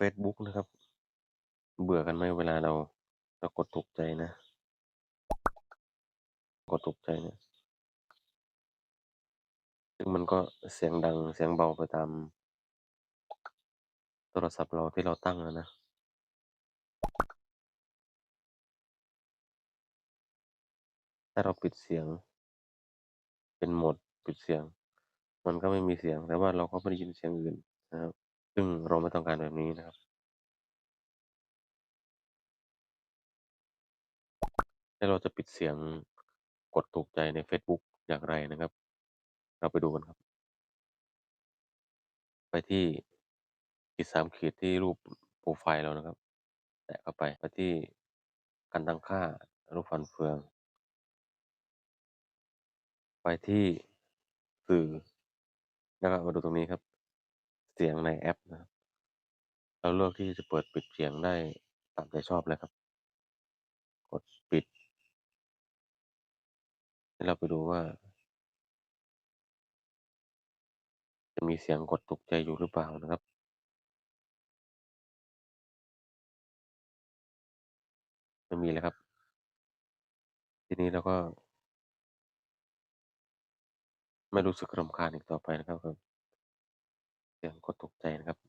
เฟซบุ๊กนะครับ เบื่อกันไหมเวลาเราเรากดถูกใจนะ กดถูกใจเนี่ยซึ่งมันก็เสียงดังเสียงเบาไปตามโทรศัพท์เราที่เราตั้งอะนะถ้าเราปิดเสียง เป็นโหมดปิดเสียง มันก็ไม่มีเสียงแต่ว่าเราก็ไม่ได้ยินเสียงอื่นนะครับ ซึ่งเราไม่ต้องการแบบนี้นะครับ แล้วเราจะปิดเสียงกดถูกใจในเฟซบุ๊กอย่างไรนะครับ เราไปดูกันครับ ไปที่ขีดสามขีดที่รูปโปรไฟล์เรานะครับ แตะเข้าไปไปที่การตั้งค่ารูปฟันเฟือง ไปที่สื่อแล้วก็มาดูตรงนี้ครับ เสียงในแอปนะครับเราเลือกที่จะเปิดปิดเสียงได้ตามใจชอบเลยครับ กดปิดให้เราไปดูว่า จะมีเสียงกดถูกใจอยู่หรือเปล่านะครับไม่มีเลยครับ ทีนี้เราก็ ไม่รู้สึกรำคาญอีกต่อไปนะครับ เสียงกดตกใจนะครับ